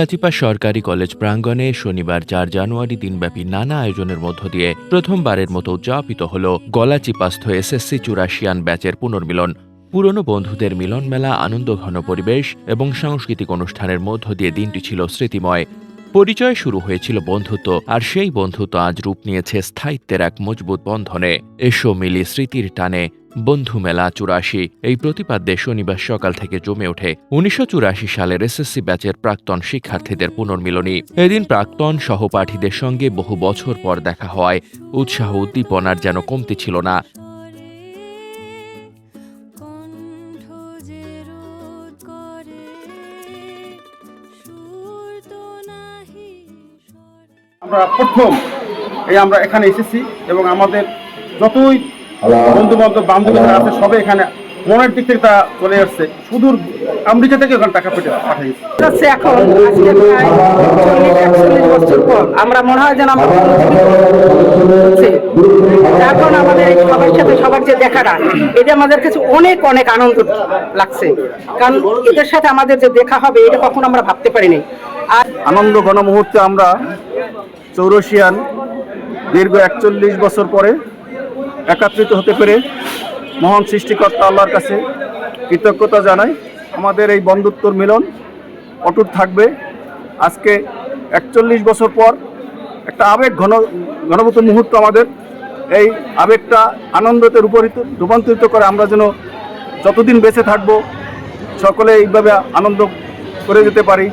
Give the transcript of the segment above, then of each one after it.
গলাচিপা সরকারি কলেজ প্রাঙ্গণে শনিবার চার জানুয়ারি দিনব্যাপী নানা আয়োজনের মধ্য দিয়ে প্রথমবারের মতো উদযাপিত হল গলাচিপাস্থ এসএসসি চুরাশিয়ান ব্যাচের পুনর্মিলন। পুরনো বন্ধুদের মিলন মেলা আনন্দঘন পরিবেশ এবং সাংস্কৃতিক অনুষ্ঠানের মধ্য দিয়ে দিনটি ছিল স্মৃতিময়। পরিচয় শুরু হয়েছিল বন্ধুত্ব, আর সেই বন্ধুত্ব আজ রূপ নিয়েছে স্থায়িত্বের এক মজবুত বন্ধনে। এসো মিলি স্মৃতির টানে, বন্ধু মেলা চুরাশি, এই প্রতিপাদ্যে শনিবার সকাল থেকে জমে ওঠে উনিশশো চুরাশি সালের এসএসসি ব্যাচের প্রাক্তন শিক্ষার্থীদের পুনর্মিলনী। এদিন প্রাক্তন সহপাঠীদের সঙ্গে বহু বছর পর দেখা হয় উৎসাহ উদ্দীপনার যেন কমতি ছিল না। আমরা প্রথম এই আমরা এখানে এসেছি এবং আমাদের যতই বন্ধু বান্ধব বান্ধবী যারা আছে সবাই এখানে মনের দিক থেকে তা চলে আসছে সুদূর আমেরিকা থেকে ওখানে টাকা পেটে পাঠিয়েছে। হচ্ছে এখন আজকে প্রায় চল্লিশ বছর পর। আমরা মনে হয় যেন আমরা হচ্ছে আমাদের এই সবার সাথে সবার যে দেখাটা এটা আমাদের কাছে অনেক অনেক আনন্দ লাগছে। কারণ এদের সাথে আমাদের যে দেখা হবে এটা কখনো আমরা ভাবতে পারিনি। আর আনন্দ ঘন মুহূর্তে আমরা চৌরসিয়ান দীর্ঘ একচল্লিশ বছর পরে একাত্রিত হতে পেরে মহান সৃষ্টিকর্তা আল্লাহর কাছে কৃতজ্ঞতা জানাই। আমাদের এই বন্ধুত্বর মিলন অটুট থাকবে। আজকে একচল্লিশ বছর পর একটা আবেগ ঘন ঘনভূত মুহূর্ত আমাদের। এই আবেগটা আনন্দতে রূপান্তরিত রূপান্তরিত করে আমরা যেন যতদিন বেঁচে থাকব, সকলে এইভাবে আনন্দ করে যেতে পারি।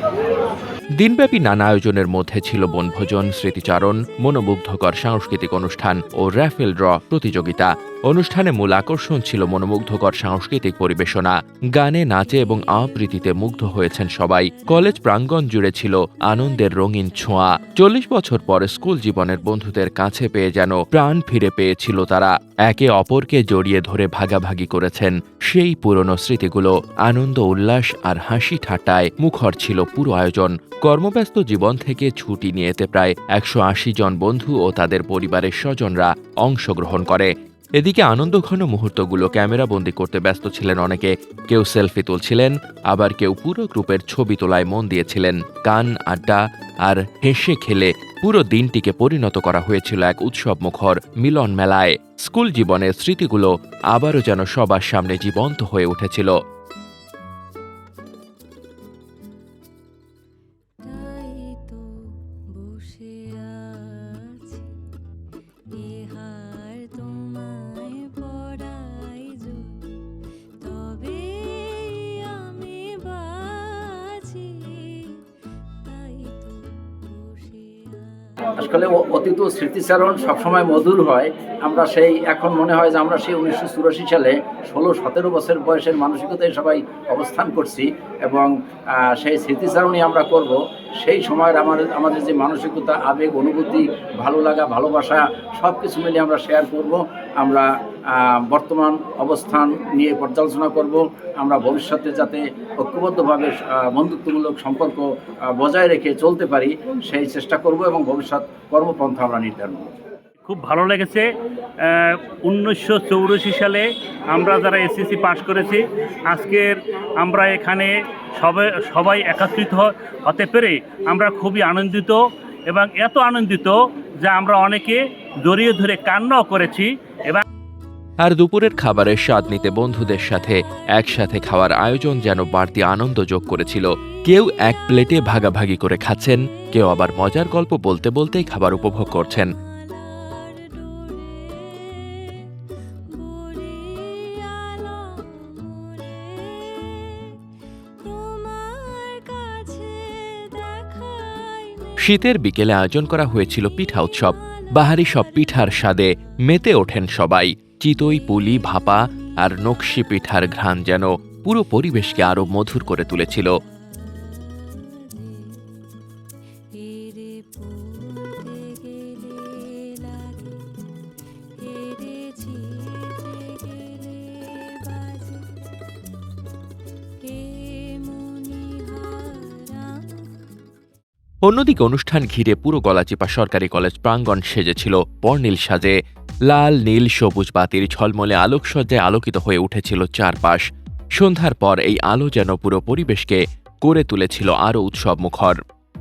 দিনব্যাপী নানা আয়োজনের মধ্যে ছিল বনভোজন, স্মৃতিচারণ, মনোমুগ্ধকর সাংস্কৃতিক অনুষ্ঠান ও র্যাফেল ড্র প্রতিযোগিতা। অনুষ্ঠানে মূল আকর্ষণ ছিল মনোমুগ্ধকর সাংস্কৃতিক পরিবেশনা। গানে, নাচে এবং আবৃত্তিতে মুগ্ধ হয়েছেন সবাই। কলেজ প্রাঙ্গণ জুড়ে ছিল আনন্দের রঙিন ছোঁয়া। চল্লিশ বছর পর স্কুল জীবনের বন্ধুদের কাছে পেয়ে যেন প্রাণ ফিরে পেয়েছিল তারা। একে অপরকে জড়িয়ে ধরে ভাগাভাগি করেছেন। সেই পুরনো স্মৃতিগুলো আনন্দ, উল্লাস আর হাসি ঠাট্টায় মুখর ছিল পুরো আয়োজন। কর্মব্যস্ত জীবন থেকে ছুটি নিয়ে এতে প্রায় একশো আশি জন বন্ধু ও তাদের পরিবারের স্বজনরা অংশগ্রহণ করে। এদিকে আনন্দঘন মুহূর্তগুলো ক্যামেরাবন্দি করতে ব্যস্ত ছিলেন অনেকে। কেউ সেলফি তুলছিলেন, আবার কেউ পুরো গ্রুপের ছবি তোলায় মন দিয়েছিলেন। গান, আড্ডা আর হেসে খেলে পুরো দিনটিকে পরিণত করা হয়েছিল এক উৎসব মুখর মিলন মেলায় স্কুল জীবনের স্মৃতিগুলো আবারও যেন সবার সামনে জীবন্ত হয়ে উঠেছিল। আসলে অতীত স্মৃতিচারণ সবসময় মধুর হয়। আমরা সেই এখন মনে হয় যে আমরা সেই উনিশশো চুরাশি সালে ষোলো, সতেরো বছর বয়সের মানসিকতায় সবাই অবস্থান করছি এবং সেই স্মৃতিচারণই আমরা করব। সেই সময়ের আমার, আমাদের যে মানসিকতা, আবেগ, অনুভূতি, ভালো লাগা, ভালোবাসা সব কিছু মিলিয়ে আমরা শেয়ার করব। আমরা বর্তমান অবস্থান নিয়ে পর্যালোচনা করব। আমরা ভবিষ্যতে যাতে ঐক্যবদ্ধভাবে বন্ধুত্বমূলক সম্পর্ক বজায় রেখে চলতে পারি, সেই চেষ্টা করব এবং ভবিষ্যৎ কর্মপন্থা আমরা নির্ধারণ করব। খুব ভালো লেগেছে। উনিশশো সালে আমরা যারা এসএসসি পাশ করেছি, আজকের আমরা এখানে সবাই সবাই একত্রিত হতে পেরে আমরা খুবই আনন্দিত এবং এত আনন্দিত যে আমরা অনেকে জড়িয়ে ধরে কান্নাও করেছি। এবং আর দুপুরের খাবারের স্বাদ নিতে বন্ধুদের সাথে একসাথে খাওয়ার আয়োজন যেন বাড়তি আনন্দ যোগ করেছিল। কেউ এক প্লেটে ভাগাভাগি করে খাচ্ছেন, কেউ আবার মজার গল্প বলতে বলতেই খাবার উপভোগ করছেন। শীতের বিকেলে আয়োজন করা হয়েছিল পিঠা উৎসব। বাহারি সব পিঠার স্বাদে মেতে ওঠেন সবাই। চিতই পুলি ভাপা আর নকশি পিঠার ঘ্রাণ যেন পুরো পরিবেশকে আরও মধুর করে তুলেছিল। অন্যদিকে অনুষ্ঠান ঘিরে পুরো গলাচিপা সরকারি কলেজ প্রাঙ্গণ সেজেছিল। বর্ণিল সাজে লাল, নীল, সবুজ বাতির ঝলমলে আলোকসজ্জায় আলোকিত হয়ে উঠেছিল চারপাশ। সন্ধ্যার পর এই আলো যেন পুরো পরিবেশকে করে তুলেছিল আরও উৎসব মুখর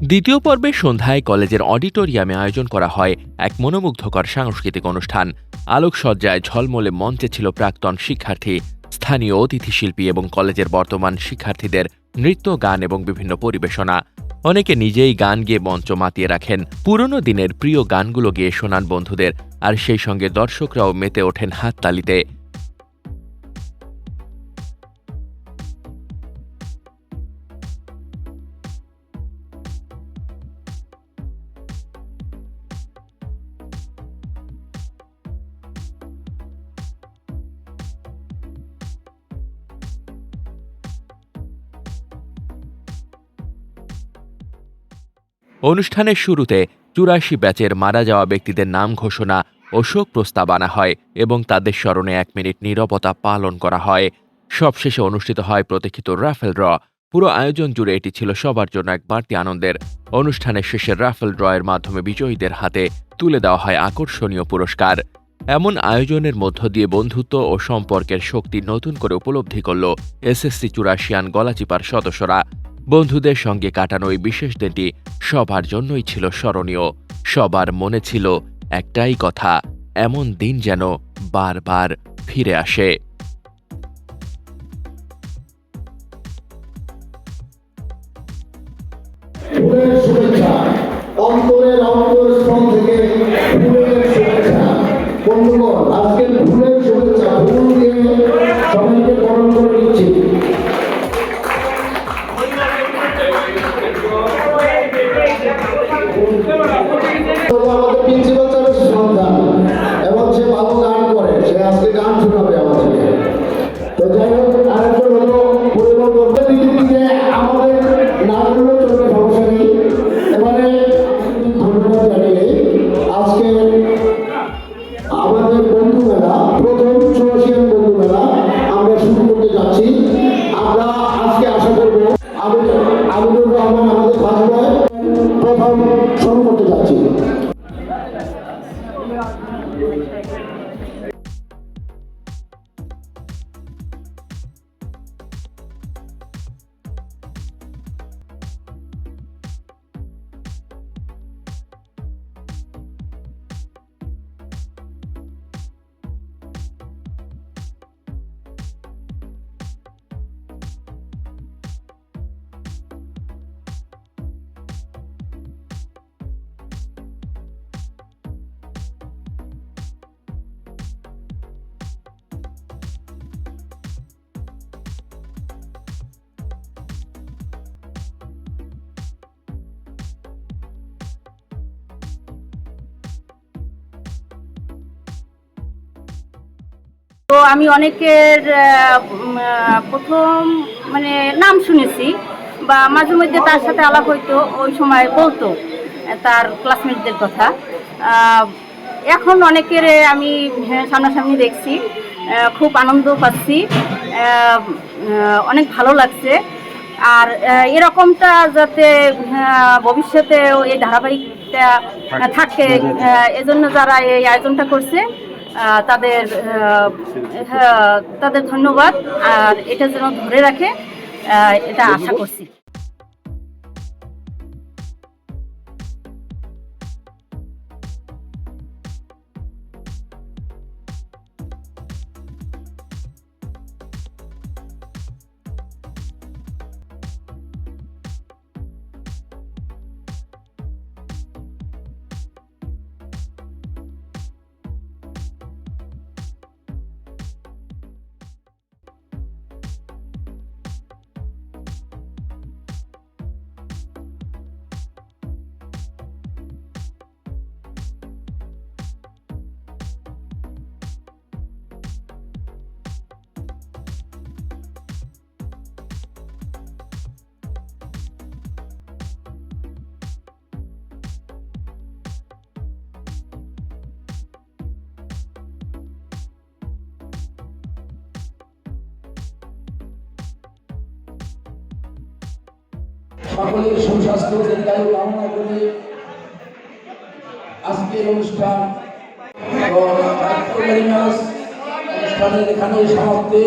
দ্বিতীয় পর্বে সন্ধ্যায় কলেজের অডিটোরিয়ামে আয়োজন করা হয় এক মনোমুগ্ধকর সাংস্কৃতিক অনুষ্ঠান। আলোকসজ্জায় ঝলমলে মঞ্চে ছিল প্রাক্তন শিক্ষার্থী, স্থানীয় অতিথি শিল্পী এবং কলেজের বর্তমান শিক্ষার্থীদের নৃত্য, গান এবং বিভিন্ন পরিবেশনা। অনেকে নিজেই গান গেয়ে মঞ্চ মাতিয়ে রাখেন। পুরনো দিনের প্রিয় গানগুলো গিয়ে শোনান বন্ধুদের, আর সেই সঙ্গে দর্শকরাও মেতে ওঠেন হাততালিতে। অনুষ্ঠানের শুরুতে চুরাশি ব্যাচের মারা যাওয়া ব্যক্তিদের নাম ঘোষণা ও শোক প্রস্তাব আনা হয় এবং তাদের স্মরণে এক মিনিট নীরবতা পালন করা হয়। সবশেষে অনুষ্ঠিত হয় প্রতীক্ষিত রাফেল ড্র। পুরো আয়োজন জুড়ে এটি ছিল সবার জন্য এক বাড়তি আনন্দের। অনুষ্ঠানের শেষে রাফেল ড্রয়ের মাধ্যমে বিজয়ীদের হাতে তুলে দেওয়া হয় আকর্ষণীয় পুরস্কার। এমন আয়োজনের মধ্য দিয়ে বন্ধুত্ব ও সম্পর্কের শক্তি নতুন করে উপলব্ধি করল এসএসসি চুরাশিয়ান গলাচিপার সদস্যরা। বন্ধুদের সঙ্গে কাটানো এই বিশেষ দিনটি সবার জন্যই ছিল স্মরণীয়। সবার মনে ছিল একটাই কথা, এমন দিন যেন বারবার ফিরে আসে। অন্তরের আজকে তো আমি অনেকের প্রথম মানে নাম শুনেছি বা মাঝে মধ্যে তার সাথে আলাপ হইতো ওই সময় বলতো তার ক্লাসমেটদের কথা। এখন অনেকের আমি সামনাসামনি দেখছি খুব আনন্দ পাচ্ছি অনেক ভালো লাগছে। আর এরকমটা যাতে আহ, ভবিষ্যতেও এই ধারাবাহিকটা থাকে। এজন্য যারা এই আয়োজনটা করছে তাদের হ্যাঁ, তাদের ধন্যবাদ। আর এটা যেন ধরে রাখে এটা আশা করছি। সকলের সুস্বাস্থ্য দীর্ঘায়ু কামনা করে আজকের অনুষ্ঠান অনুষ্ঠানের এখানে সমাপ্তি।